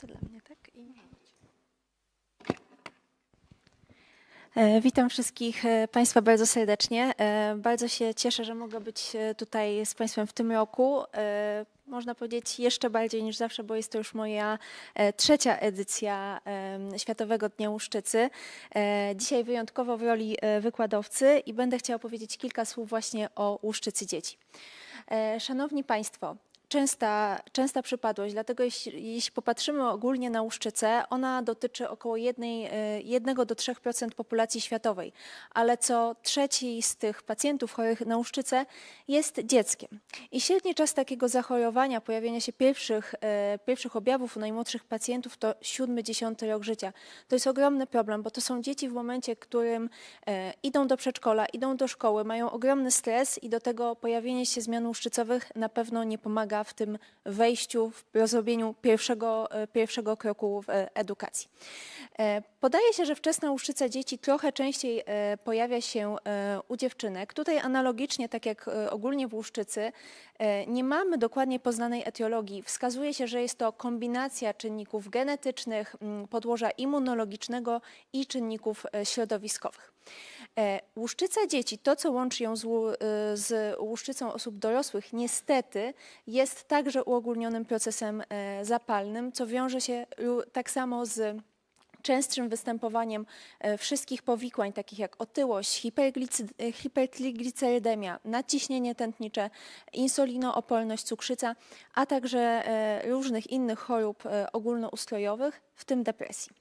To dla mnie, tak? I... E, Witam wszystkich e, Państwa bardzo serdecznie. E, Bardzo się cieszę, że mogę być tutaj z Państwem w tym roku. Można powiedzieć jeszcze bardziej niż zawsze, bo jest to już moja trzecia edycja Światowego Dnia Łuszczycy. Dzisiaj wyjątkowo w roli wykładowcy i będę chciała powiedzieć kilka słów właśnie o łuszczycy dzieci. Szanowni Państwo, częsta, częsta przypadłość, dlatego jeśli, jeśli popatrzymy ogólnie na łuszczycę, ona dotyczy około 1 do 3% populacji światowej, ale co trzeci z tych pacjentów chorych na łuszczycę jest dzieckiem. I średni czas takiego zachorowania, pojawienia się pierwszych, e, pierwszych objawów u najmłodszych pacjentów to 7-10 rok życia. To jest ogromny problem, bo to są dzieci w momencie, w którym e, idą do przedszkola, idą do szkoły, mają ogromny stres i do tego pojawienie się zmian łuszczycowych na pewno nie pomaga w tym wejściu, w rozrobieniu pierwszego, e, pierwszego kroku w e, edukacji. E, Podaje się, że wczesna łuszczyca dzieci trochę częściej pojawia się u dziewczynek. Tutaj analogicznie, tak jak ogólnie w łuszczycy, nie mamy dokładnie poznanej etiologii. Wskazuje się, że jest to kombinacja czynników genetycznych, podłoża immunologicznego i czynników środowiskowych. E, Łuszczyca dzieci, to co łączy ją z, e, z łuszczycą osób dorosłych, niestety jest także uogólnionym procesem e, zapalnym, co wiąże się tak samo z częstszym występowaniem wszystkich powikłań, takich jak otyłość, hipertriglicerydemia, nadciśnienie tętnicze, insulinooporność, cukrzyca, a także różnych innych chorób ogólnoustrojowych, w tym depresji.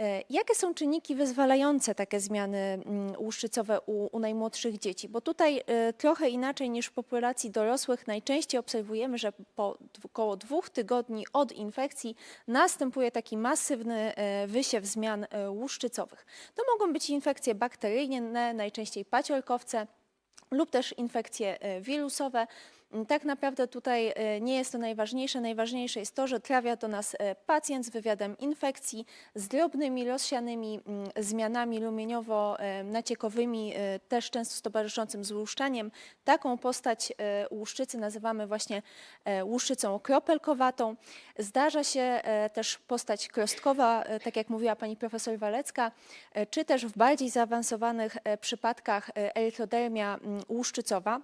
E, Jakie są czynniki wyzwalające takie zmiany mm, łuszczycowe u, u najmłodszych dzieci? Bo tutaj e, trochę inaczej niż w populacji dorosłych najczęściej obserwujemy, że po około dwóch tygodni od infekcji następuje taki masywny e, wysiew zmian łuszczycowych. To mogą być infekcje bakteryjne, najczęściej paciorkowce, lub też infekcje wirusowe. M, Tak naprawdę tutaj e, nie jest to najważniejsze. Najważniejsze jest to, że trafia do nas e, pacjent z wywiadem infekcji z drobnymi, rozsianymi mm, zmianami lumieniowo-naciekowymi, e, też często z towarzyszącym. Taką postać łuszczycy nazywamy właśnie łuszczycą kropelkowatą. Zdarza się też postać krostkowa, tak jak mówiła pani profesor Walecka, czy też w bardziej zaawansowanych przypadkach erytrodermia mm, łuszczycowa.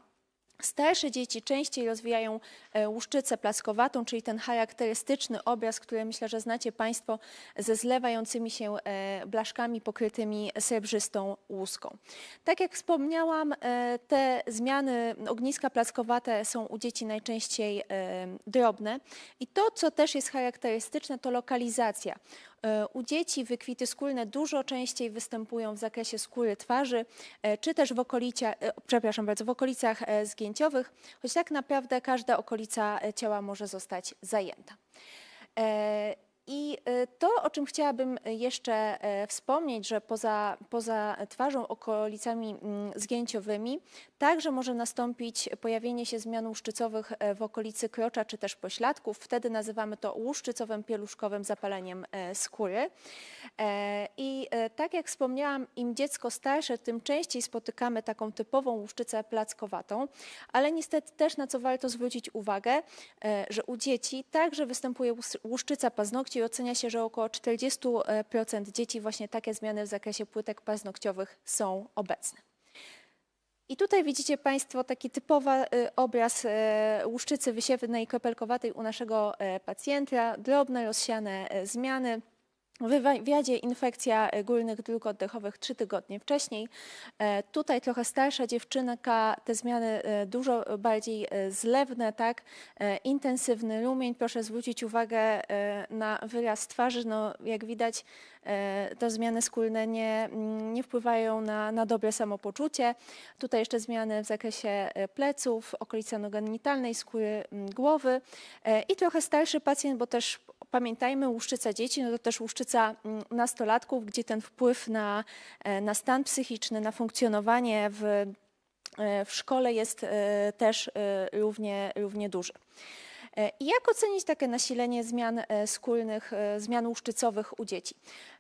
Starsze dzieci częściej rozwijają e, łuszczycę plaskowatą, czyli ten charakterystyczny obraz, który myślę, że znacie Państwo ze zlewającymi się e, blaszkami pokrytymi srebrzystą łuską. Tak jak wspomniałam, e, te zmiany ogniska plaskowate są u dzieci najczęściej drobne i to, co też jest charakterystyczne, to lokalizacja. E, U dzieci wykwity skórne dużo częściej występują w zakresie skóry twarzy, e, czy też w, okolicia, e, przepraszam bardzo, w okolicach zgięciowych, choć tak naprawdę każda okolica ciała może zostać zajęta. I e, to, o czym chciałabym jeszcze e, wspomnieć, że poza, poza twarzą, okolicami mm, zgięciowymi, także może nastąpić pojawienie się zmian łuszczycowych e, w okolicy krocza czy też pośladków. Wtedy nazywamy to łuszczycowym pieluszkowym zapaleniem e, skóry. E, I tak jak wspomniałam, im dziecko starsze, tym częściej spotykamy taką typową łuszczycę plackowatą, ale niestety też na co warto zwrócić uwagę, że u dzieci także występuje łus- łuszczyca paznokci i ocenia się, że około 40% dzieci właśnie takie zmiany w zakresie płytek paznokciowych są obecne. I tutaj widzicie Państwo taki typowy y, obraz e, łuszczycy wysiewnej kropelkowatej u naszego e, pacjenta. Drobne, rozsiane e, zmiany. W wywiadzie infekcja górnych dróg oddechowych trzy tygodnie wcześniej. E, Tutaj trochę starsza dziewczynka, te zmiany e, dużo bardziej e, zlewne, tak? Intensywny rumień. Proszę zwrócić uwagę na wyraz twarzy. No, jak widać, te zmiany skórne nie, mm, nie wpływają na, na dobre samopoczucie. Tutaj jeszcze zmiany w zakresie pleców, okolicy nogenitalnej, skóry głowy i trochę starszy pacjent, bo też pamiętajmy, łuszczyca dzieci, no to też łuszczyca mm, nastolatków, gdzie ten wpływ na, e, na stan psychiczny, na funkcjonowanie w, e, w szkole jest e, też równie, równie duży. I jak ocenić takie nasilenie zmian skórnych, zmian łuszczycowych u dzieci?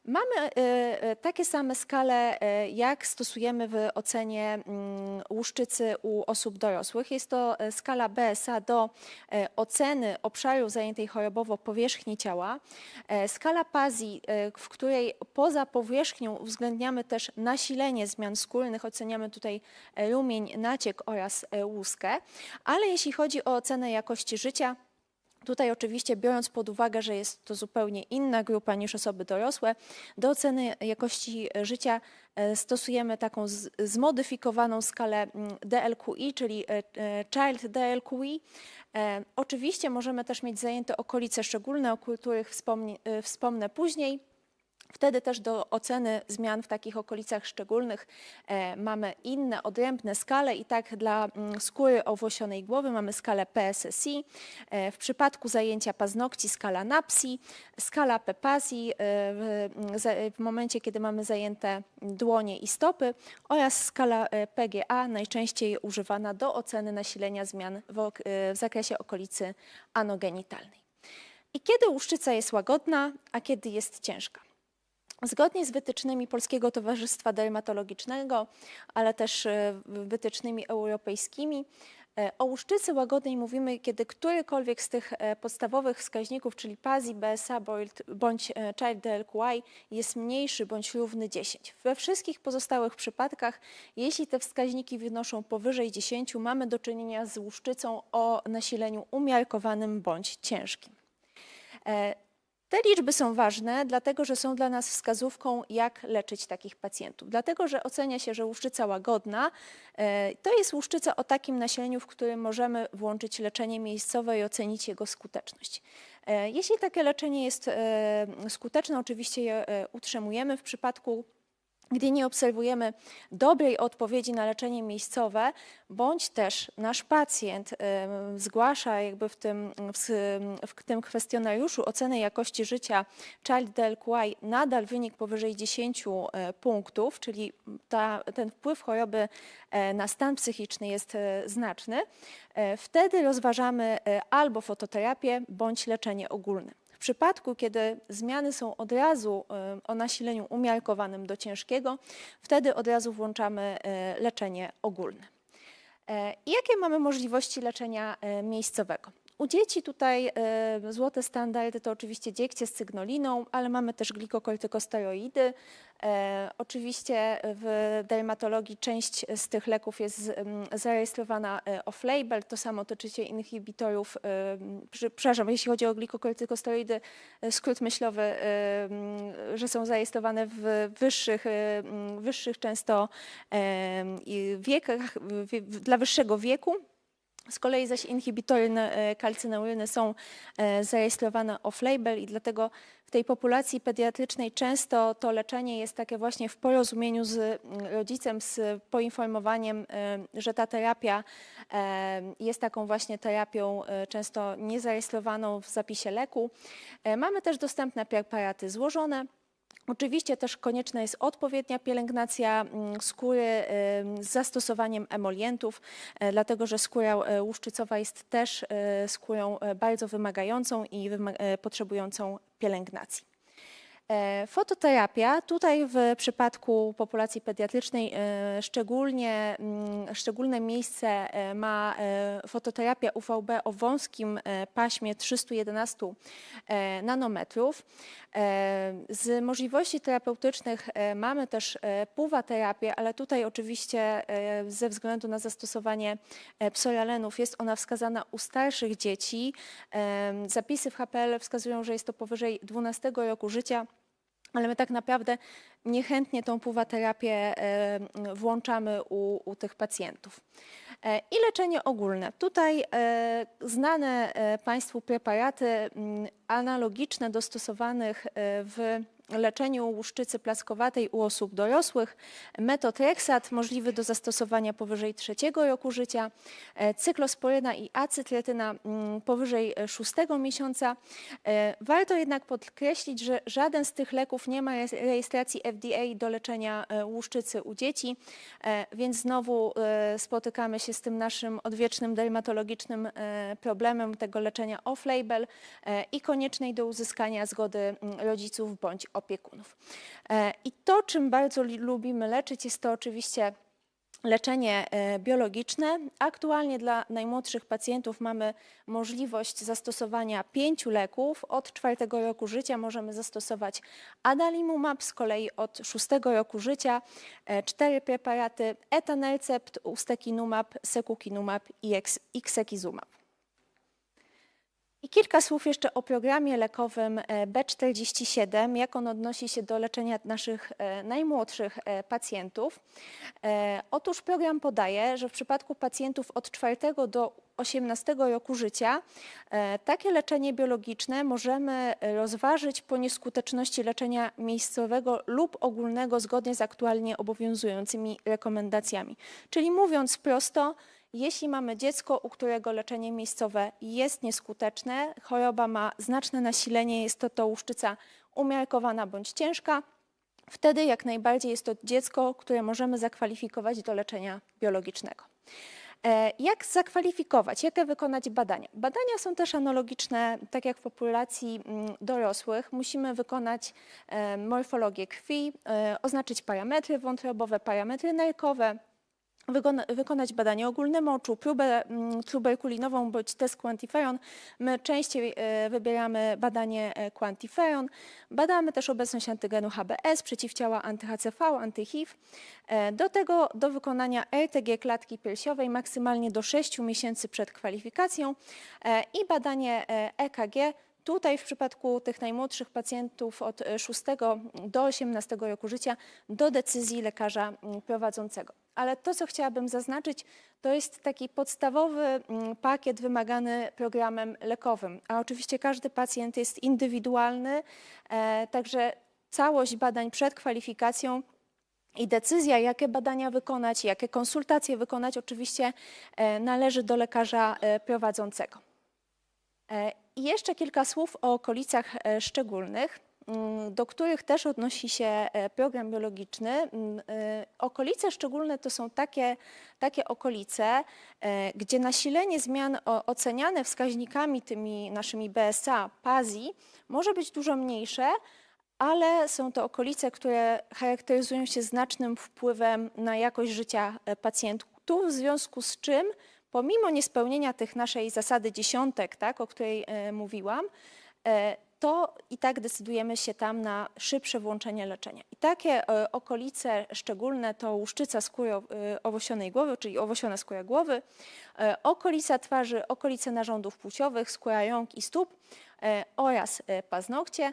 Mamy e, e, takie same skale, e, jak stosujemy w ocenie mm, łuszczycy u osób dorosłych. Jest to skala BSA do oceny obszaru zajętej chorobowo powierzchni ciała. Skala PASI, w której poza powierzchnią uwzględniamy też nasilenie zmian skórnych, oceniamy tutaj rumień, naciek oraz łuskę. Ale jeśli chodzi o ocenę jakości życia, Tutaj oczywiście biorąc pod uwagę, że jest to zupełnie inna grupa niż osoby dorosłe, do oceny jakości życia e, stosujemy taką zmodyfikowaną skalę mm, DLQI, czyli e, e, Child DLQI. Oczywiście możemy też mieć zajęte okolice szczególne, o których wspomnę później. Wtedy też do oceny zmian w takich okolicach szczególnych e, mamy inne, odrębne skale i tak dla mm, skóry owłosionej głowy mamy skalę PSSI, e, w przypadku zajęcia paznokci skala NAPSI, skala PEPASI e, w, mm, w momencie, kiedy mamy zajęte dłonie i stopy oraz skala PGA, najczęściej używana do oceny nasilenia zmian w zakresie okolicy anogenitalnej. I kiedy łuszczyca jest łagodna, a kiedy jest ciężka? Zgodnie z wytycznymi Polskiego Towarzystwa Dermatologicznego, ale też e, wytycznymi europejskimi, e, o łuszczycy łagodnej mówimy, kiedy którykolwiek z tych e, podstawowych wskaźników, czyli PASI, BSA bądź- Child DLQI jest mniejszy bądź równy 10. We wszystkich pozostałych przypadkach, jeśli te wskaźniki wynoszą powyżej 10, mamy do czynienia z łuszczycą o nasileniu umiarkowanym bądź ciężkim. Te liczby są ważne, dlatego że są dla nas wskazówką, jak leczyć takich pacjentów. Dlatego, że ocenia się, że łuszczyca łagodna e, to jest łuszczyca o takim nasileniu, w którym możemy włączyć leczenie miejscowe i ocenić jego skuteczność. E, Jeśli takie leczenie jest e, skuteczne, oczywiście je utrzymujemy. W przypadku gdy nie obserwujemy dobrej odpowiedzi na leczenie miejscowe, bądź też nasz pacjent zgłasza jakby w tym, w, tym kwestionariuszu ocenę jakości życia Child DLQI nadal wynik powyżej 10 e, punktów, czyli ta, ten wpływ choroby e, na stan psychiczny jest e, znaczny, wtedy rozważamy albo fototerapię, bądź leczenie ogólne. Przypadku, kiedy zmiany są od razu e, o nasileniu umiarkowanym do ciężkiego, wtedy od razu włączamy e, leczenie ogólne. E, jakie mamy możliwości leczenia e, miejscowego? U dzieci tutaj e, złote standardy to oczywiście dziekcie z cygnoliną, ale mamy też glikokortykosteroidy. E, Oczywiście w dermatologii część z tych leków jest z- m, zarejestrowana e, off-label, to samo dotyczy inhibitorów, m, przy- przepraszam, jeśli chodzi o glikokortykosteroidy, skrót myślowy, m, że są zarejestrowane w wyższych, m, wyższych często i wiekach, w- w- dla wyższego wieku. Z kolei zaś inhibitory e, kalcyneuryny są e, zarejestrowane off-label i dlatego w tej populacji pediatrycznej często to leczenie jest takie właśnie w porozumieniu z mm, rodzicem, z poinformowaniem, e, że ta terapia jest taką właśnie terapią często niezarejestrowaną w zapisie leku. Mamy też dostępne preparaty złożone. Oczywiście też konieczna jest odpowiednia pielęgnacja mm, skóry z zastosowaniem emolientów, e, dlatego że skóra e, łuszczycowa jest też e, skórą bardzo wymagającą i wyma- e, potrzebującą pielęgnacji. E, Fototerapia, tutaj w przypadku populacji pediatrycznej e, szczególnie, mm, szczególne miejsce e, ma fototerapia UVB o wąskim paśmie 311 e, nanometrów. Z możliwości terapeutycznych mamy też puwaterapię, ale tutaj oczywiście ze względu na zastosowanie psoralenów jest ona wskazana u starszych dzieci. Zapisy w HPL wskazują, że jest to powyżej 12 roku życia. Ale my tak naprawdę niechętnie tą puwaterapię e, włączamy u, u tych pacjentów. E, I leczenie ogólne. Tutaj e, znane e, Państwu preparaty mm, analogiczne do stosowanych w leczeniu łuszczycy plaskowatej u osób dorosłych, metotrexat możliwy do zastosowania powyżej trzeciego roku życia, e, cyklosporyna i acytretyna mm, powyżej szóstego miesiąca. E, Warto jednak podkreślić, że żaden z tych leków nie ma rejestracji FDA do leczenia e, łuszczycy u dzieci, więc znowu spotykamy się z tym naszym odwiecznym dermatologicznym problemem tego leczenia off-label i koniecznej do uzyskania zgody mm, rodziców bądź opiekunów. E, I to, czym bardzo lubimy leczyć, jest to oczywiście leczenie e, biologiczne. Aktualnie dla najmłodszych pacjentów mamy możliwość zastosowania pięciu leków. Od czwartego roku życia możemy zastosować adalimumab, z kolei od szóstego roku życia e, cztery preparaty etanercept, ustekinumab, sekukinumab i iksekizumab. I kilka słów jeszcze o programie lekowym e, B47, jak on odnosi się do leczenia naszych e, najmłodszych e, pacjentów. Otóż program podaje, że w przypadku pacjentów od 4 do 18 roku życia takie leczenie biologiczne możemy rozważyć po nieskuteczności leczenia miejscowego lub ogólnego zgodnie z aktualnie obowiązującymi rekomendacjami. Czyli mówiąc prosto, jeśli mamy dziecko, u którego leczenie miejscowe jest nieskuteczne, choroba ma znaczne nasilenie, jest to to łuszczyca umiarkowana bądź ciężka, wtedy jak najbardziej jest to dziecko, które możemy zakwalifikować do leczenia biologicznego. E, Jak zakwalifikować? Jakie wykonać badania? Badania są też analogiczne, tak jak w populacji mm, dorosłych. Musimy wykonać e, morfologię krwi, e, oznaczyć parametry wątrobowe, parametry nerkowe, wykonać badanie ogólne moczu, próbę mm, tuberkulinową bądź test quantiferon. My częściej e, wybieramy badanie e, quantiferon. Badamy też obecność antygenu HBS, przeciwciała anty-HCV, anty-HIV. E, Do tego do wykonania RTG klatki piersiowej maksymalnie do 6 miesięcy przed kwalifikacją i badanie EKG Tutaj w przypadku tych najmłodszych pacjentów od e, 6 do 18 roku życia do decyzji lekarza mm, prowadzącego. Ale to, co chciałabym zaznaczyć, to jest taki podstawowy mm, pakiet wymagany programem lekowym. A oczywiście każdy pacjent jest indywidualny, e, także całość badań przed kwalifikacją i decyzja, jakie badania wykonać, jakie konsultacje wykonać, oczywiście e, należy do lekarza e, prowadzącego. I jeszcze kilka słów o okolicach e, szczególnych, mm, do których też odnosi się e, program biologiczny. Mm, e, Okolice szczególne to są takie, takie okolice, gdzie nasilenie zmian oceniane wskaźnikami tymi naszymi BSA, PASI może być dużo mniejsze, ale są to okolice, które charakteryzują się znacznym wpływem na jakość życia pacjentów, w związku z czym pomimo niespełnienia tych naszej zasady dziesiątek, tak, o której e, mówiłam, e, to i tak decydujemy się tam na szybsze włączenie leczenia. I takie e, okolice szczególne to łuszczyca skóry owosionej głowy, czyli owosiona skóra głowy, okolica twarzy, okolice narządów płciowych, skóra rąk i stóp oraz paznokcie.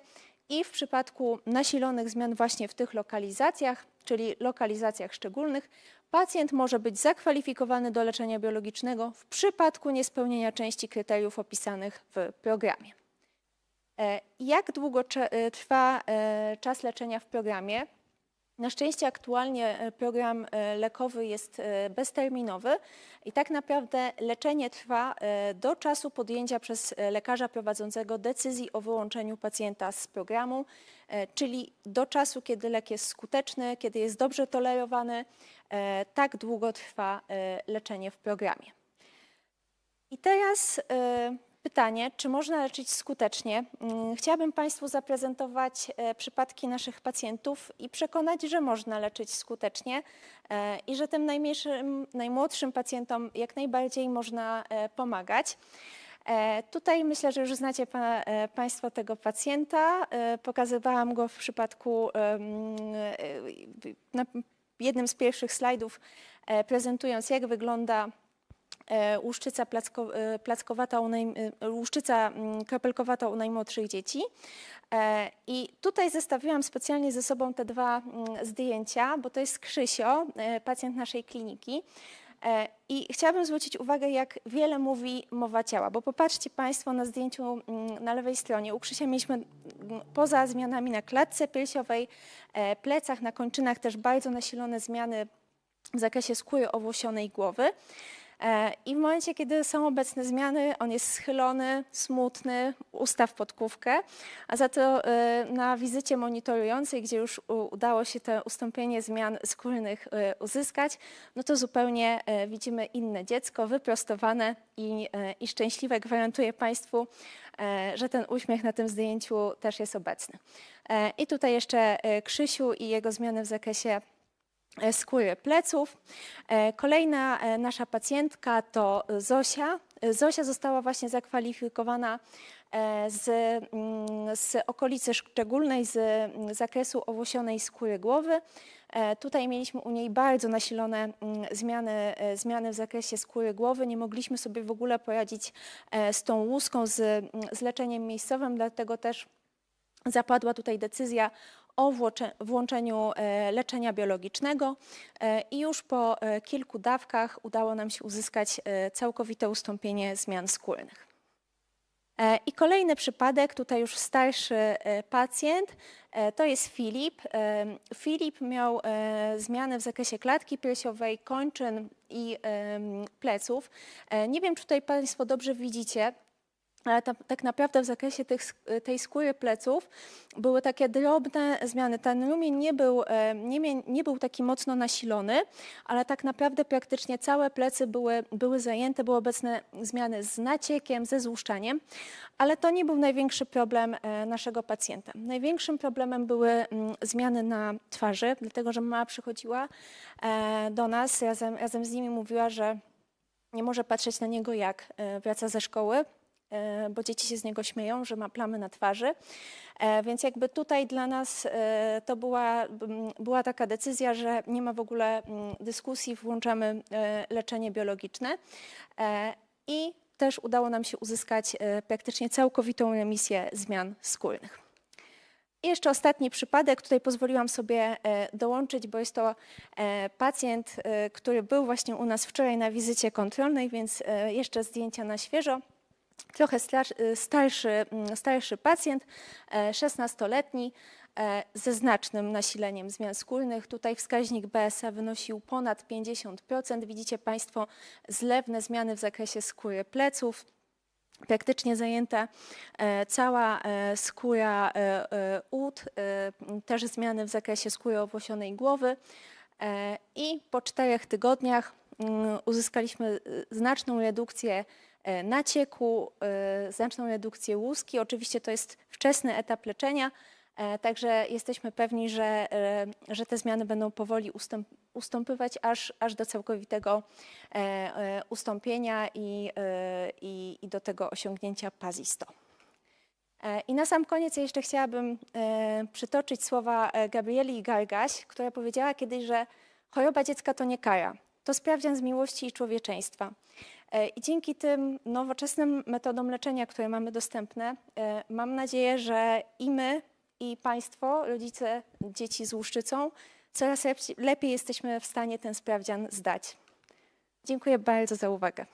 I w przypadku nasilonych zmian właśnie w tych lokalizacjach, czyli lokalizacjach szczególnych, pacjent może być zakwalifikowany do leczenia biologicznego w przypadku niespełnienia części kryteriów opisanych w programie. E, Jak długo e, trwa e, czas leczenia w programie? Na szczęście aktualnie e, program e, lekowy jest e, bezterminowy i tak naprawdę leczenie trwa do czasu podjęcia przez lekarza prowadzącego decyzji o wyłączeniu pacjenta z programu, czyli do czasu, kiedy lek jest skuteczny, kiedy jest dobrze tolerowany, tak długo trwa leczenie w programie. I teraz pytanie, czy można leczyć skutecznie? Mm, Chciałabym Państwu zaprezentować e, przypadki naszych pacjentów i przekonać, że można leczyć skutecznie e, i że tym najmniejszym, najmłodszym pacjentom jak najbardziej można e, pomagać. Tutaj myślę, że już znacie pa, Państwo tego pacjenta. Pokazywałam go w przypadku na jednym z pierwszych slajdów, prezentując jak wygląda łuszczyca placko, e, plackowata u naj, e, łuszczyca mm, kropelkowata u najmłodszych dzieci. E, I tutaj zestawiłam specjalnie ze sobą te dwa mm, zdjęcia, bo to jest Krzysio, e, pacjent naszej kliniki. E, I chciałabym zwrócić uwagę, jak wiele mówi mowa ciała, bo popatrzcie Państwo na zdjęciu mm, na lewej stronie. U Krzysia mieliśmy poza zmianami na klatce piersiowej, e, plecach, na kończynach też bardzo nasilone zmiany w zakresie skóry owłosionej głowy. E, I w momencie, kiedy są obecne zmiany, on jest schylony, smutny, ustaw podkówkę, a za to e, na wizycie monitorującej, gdzie już udało się to ustąpienie zmian skórnych e, uzyskać, no to zupełnie widzimy inne dziecko, wyprostowane i, i szczęśliwe. Gwarantuję Państwu, że ten uśmiech na tym zdjęciu też jest obecny. I tutaj jeszcze Krzysiu i jego zmiany w zakresie skóry pleców. E, Kolejna e, nasza pacjentka to Zosia. E, Zosia została właśnie zakwalifikowana e, z, mm, z okolicy szczególnej, z mm, zakresu owłosionej skóry głowy. E, Tutaj mieliśmy u niej bardzo nasilone mm, zmiany, e, zmiany w zakresie skóry głowy. Nie mogliśmy sobie w ogóle poradzić e, z tą łuską, z, z leczeniem miejscowym, dlatego też zapadła tutaj decyzja o włączeniu e, leczenia biologicznego e, i już po e, kilku dawkach udało nam się uzyskać całkowite ustąpienie zmian skórnych. I kolejny przypadek, tutaj już starszy pacjent, to jest Filip. Filip miał zmiany w zakresie klatki piersiowej, kończyn i pleców. Nie wiem, czy tutaj Państwo dobrze widzicie, ale ta, tak naprawdę w zakresie tych, sk- tej skóry pleców były takie drobne zmiany. Ten rumień nie był, e, nie, nie był taki mocno nasilony, ale tak naprawdę praktycznie całe plecy były, były zajęte, były obecne zmiany z naciekiem, ze złuszczaniem, ale to nie był największy problem e, naszego pacjenta. Największym problemem były mm, zmiany na twarzy, dlatego że mama przychodziła e, do nas, razem, razem z nimi mówiła, że nie może patrzeć na niego jak wraca ze szkoły, bo dzieci się z niego śmieją, że ma plamy na twarzy. E, Więc jakby tutaj dla nas e, to była, była taka decyzja, że nie ma w ogóle dyskusji, włączamy e, leczenie biologiczne E, i też udało nam się uzyskać e, praktycznie całkowitą remisję zmian skórnych. I jeszcze ostatni przypadek, tutaj pozwoliłam sobie e, dołączyć, bo jest to e, pacjent, e, który był właśnie u nas wczoraj na wizycie kontrolnej, więc e, jeszcze zdjęcia na świeżo. Trochę star- e, starszy, mm, starszy pacjent, e, 16-letni, e, ze znacznym nasileniem zmian skórnych. Tutaj wskaźnik BSA wynosił ponad 50%. Widzicie Państwo zlewne zmiany w zakresie skóry pleców, praktycznie zajęta e, cała e, skóra e, e, ud, e, też zmiany w zakresie skóry owłosionej głowy e, i po czterech tygodniach mm, uzyskaliśmy e, znaczną redukcję e, nacieku, e, znaczną redukcję łuski. Oczywiście to jest wczesny etap leczenia, e, także jesteśmy pewni, że, e, że te zmiany będą powoli ustąp, ustąpywać aż, aż do całkowitego e, e, ustąpienia i, e, i, i do tego osiągnięcia PASI 100. E, I na sam koniec jeszcze chciałabym e, przytoczyć słowa e, Gabrieli Gargaś, która powiedziała kiedyś, że choroba dziecka to nie kara, to sprawdzian z miłości i człowieczeństwa. E, I dzięki tym nowoczesnym metodom leczenia, które mamy dostępne, e, mam nadzieję, że i my, i Państwo, rodzice dzieci z łuszczycą, coraz lepiej jesteśmy w stanie ten sprawdzian zdać. Dziękuję bardzo za uwagę.